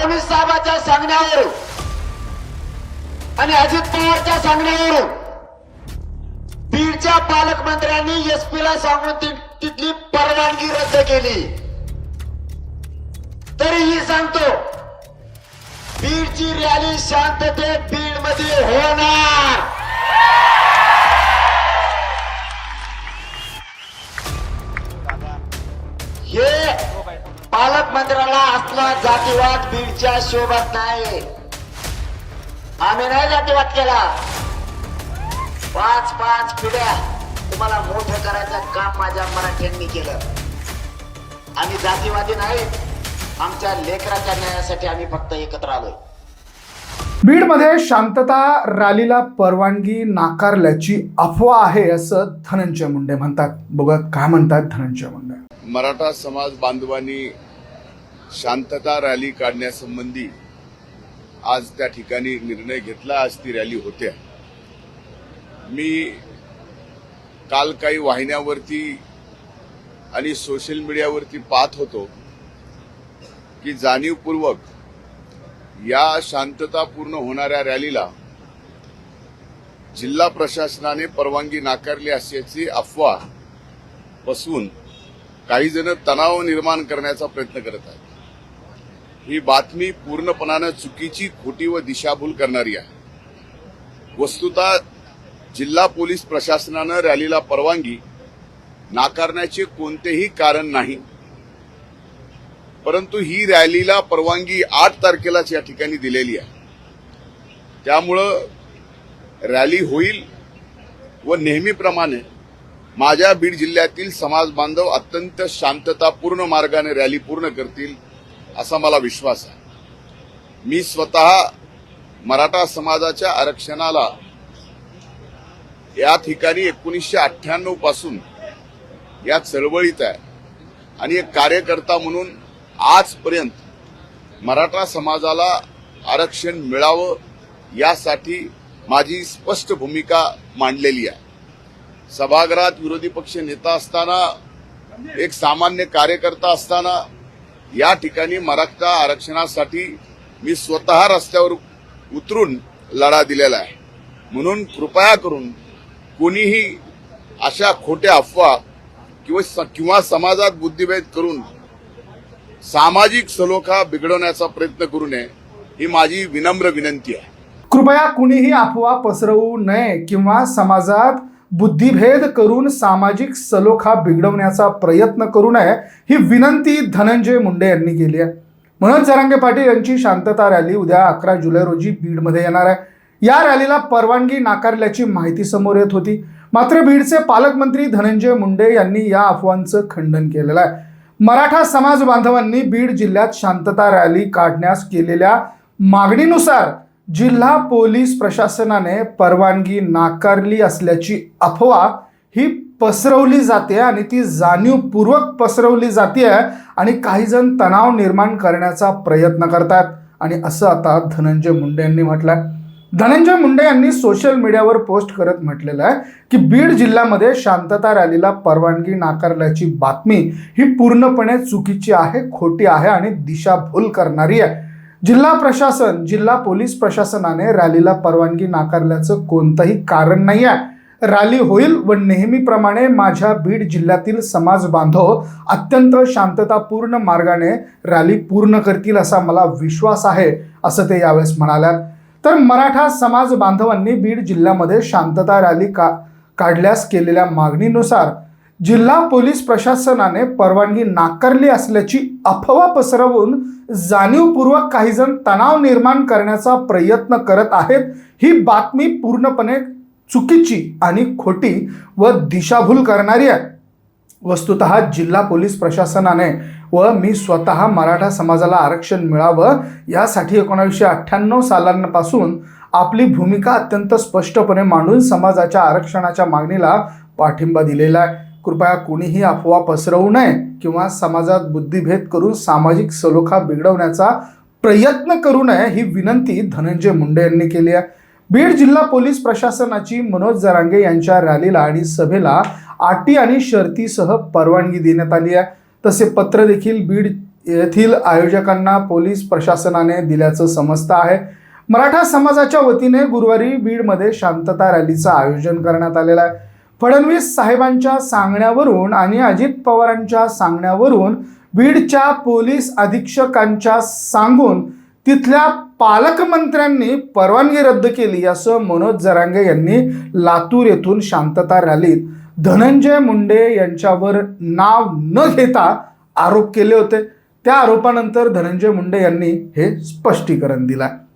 फडणवीस साहेबांच्या सांगण्यावरून आणि अजित पवारच्या सांगण्यावरून बीडच्या पालकमंत्र्यांनी एसपी ला सांगून तिथली परवानगी रद्द केली. तरीही सांगतो बीडची रॅली शांततेत बीडमध्ये होणार. जातीवाद बीडच्या शोभत नाही. आम्ही नाही जातीवाद केला. पाच पाच पिढ्या तुम्हाला मोठं करायचं काम माझ्या मराठ्यांनी केलं. आम्ही जातीवादी नाहीत आमच्या लेकराच्या न्यायासाठी आम्ही फक्त एकत्र आलोय. बीडमध्ये शांतता रॅलीला परवानगी नाकारल्याची अफवा आहे असं धनंजय मुंडे म्हणतात. बघत काय म्हणतात धनंजय मुंडे. मराठा समाज बांधवांनी शांतता रॅली काढण्यासंबंधी आज त्या ठिकाणी निर्णय घेतला आज ती रॅली होत्या मी काल काही वाहिन्यावरती आणि सोशल मीडियावरती पाहत होतो की जाणीवपूर्वक या शांततापूर्ण होणाऱ्या रॅलीला जिल्हा प्रशासनाने परवानगी नाकारली असल्याची अफवा पसवून काही जण तणाव निर्माण करण्याचा प्रयत्न करत आहेत. ही बातमी पूर्णपणानं चुकीची खोटी व दिशाभूल करणारी आहे. वस्तुतः जिल्हा पोलीस प्रशासनानं रॅलीला परवानगी नाकारण्याचे कोणतेही कारण नाही. परंतु ही रॅलीला परवानगी आठ तारखेलाच या ठिकाणी दिलेली आहे. त्यामुळं रॅली होईल व नेहमीप्रमाणे माझ्या बीड जिल्ह्यातील समाज बांधव अत्यंत शांततापूर्ण मार्गाने रॅली पूर्ण करतील. असा मला विश्वास आहे. मी स्वतः मराठा समाजाच्या आरक्षणाला या ठिकाणी एकोणीसशे अठ्ठ्याण्णवपासून या चळवळीत आहे आणि एक कार्यकर्ता म्हणून आजपर्यंत मराठा समाजाला आरक्षण मिळावं यासाठी माझी स्पष्ट भूमिका मांडलेली आहे. सभागृहात विरोधी पक्ष नेता असताना एक सामान्य कार्यकर्ता असताना या ठिकाणी मराठा आरक्षणासाठी मी स्वतः रस्त्यावर उतरून लढा दिलेला आहे. म्हणून कृपया करून कोणीही अशा खोट्या अफवा किंवा स- किंवा समाजात बुद्धिभेद करून सामाजिक सलोखा बिघडवण्याचा प्रयत्न करू नये ही माझी विनम्र विनंती आहे. कृपया कुणीही अफवा पसरवू नये किंवा समाजात बुद्धिभेद करून सामाजिक सलोखा बिघडवण्याचा प्रयत्न करू नये ही विनंती धनंजय मुंडे यांनी केली आहे. म्हणून जरांगे पाटील यांची शांतता रॅली उद्या अकरा जुलै रोजी बीडमध्ये येणार आहे. या रॅलीला परवानगी नाकारल्याची माहिती समोर येत होती. मात्र बीडचे पालकमंत्री धनंजय मुंडे यांनी या अफवांचं खंडन केलेलं आहे. मराठा समाज बांधवांनी बीड जिल्ह्यात शांतता रॅली काढण्यास केलेल्या मागणीनुसार जिल्हा पोलीस प्रशासनाने परवानगी नाकारली असल्याची अफवा ही पसरवली जाते आणि ती जाणीवपूर्वक पसरवली जाते आणि काही जण तणाव निर्माण करण्याचा प्रयत्न करतात. आणि असं आता धनंजय मुंडे यांनी म्हटलंय. धनंजय मुंडे यांनी सोशल मीडियावर पोस्ट करत म्हटलेलं आहे की बीड जिल्ह्यामध्ये शांतता रॅलीला परवानगी नाकारल्याची बातमी ही पूर्णपणे चुकीची आहे खोटी आहे आणि दिशाभूल करणारी आहे. जिल्हा प्रशासन जिल्हा पोलीस प्रशासनाने रॅलीला परवानगी नाकारल्याचं कोणतंही कारण नाही आहे. रॅली होईल व नेहमीप्रमाणे माझ्या बीड जिल्ह्यातील समाज बांधव अत्यंत शांततापूर्ण मार्गाने रॅली पूर्ण करतील असा मला विश्वास आहे असं ते यावेळेस म्हणाल्यात. तर मराठा समाज बांधवांनी बीड जिल्ह्यामध्ये शांतता रॅली का काढल्यास केलेल्या मागणीनुसार जिल्हा पोलीस प्रशासनाने परवानगी नाकारली असल्याची अफवा पसरवून जाणीवपूर्वक काही जण तणाव निर्माण करण्याचा प्रयत्न करत आहेत ही बातमी पूर्णपणे चुकीची आणि खोटी व दिशाभूल करणारी आहे. वस्तुत जिल्हा पोलीस प्रशासनाने व मी स्वतः मराठा समाजाला आरक्षण मिळावं यासाठी एकोणावीसशे अठ्ठ्याण्णव सालांपासून आपली भूमिका अत्यंत स्पष्टपणे मांडून समाजाच्या आरक्षणाच्या मागणीला पाठिंबा दिलेला आहे. कृपया कुणीही अफवा पसरवू नये किंवा समाजात बुद्धिभेद करून सामाजिक सलोखा बिघडवण्याचा प्रयत्न करू नये ही विनंती धनंजय मुंडे यांनी केली आहे. बीड जिल्हा पोलीस प्रशासनाची मनोज जरांगे यांच्या रॅलीला आणि सभेला अटी आणि शर्तीसह परवानगी देण्यात आली आहे. तसे पत्र देखील बीड येथील आयोजकांना पोलीस प्रशासनाने दिल्याचं समजतं आहे. मराठा समाजाच्या वतीने गुरुवारी बीडमध्ये शांतता रॅलीचं आयोजन करण्यात आलेलं आहे. फडणवीस साहेबांच्या सांगण्यावरून आणि अजित पवारांच्या सांगण्यावरून बीडच्या पोलीस अधीक्षकांच्या सांगून तिथल्या पालकमंत्र्यांनी परवानगी रद्द केली असं मनोज जरांगे यांनी लातूर येथून शांतता रॅलीत धनंजय मुंडे यांच्यावर नाव न घेता आरोप केले होते. त्या आरोपानंतर धनंजय मुंडे यांनी हे स्पष्टीकरण दिलं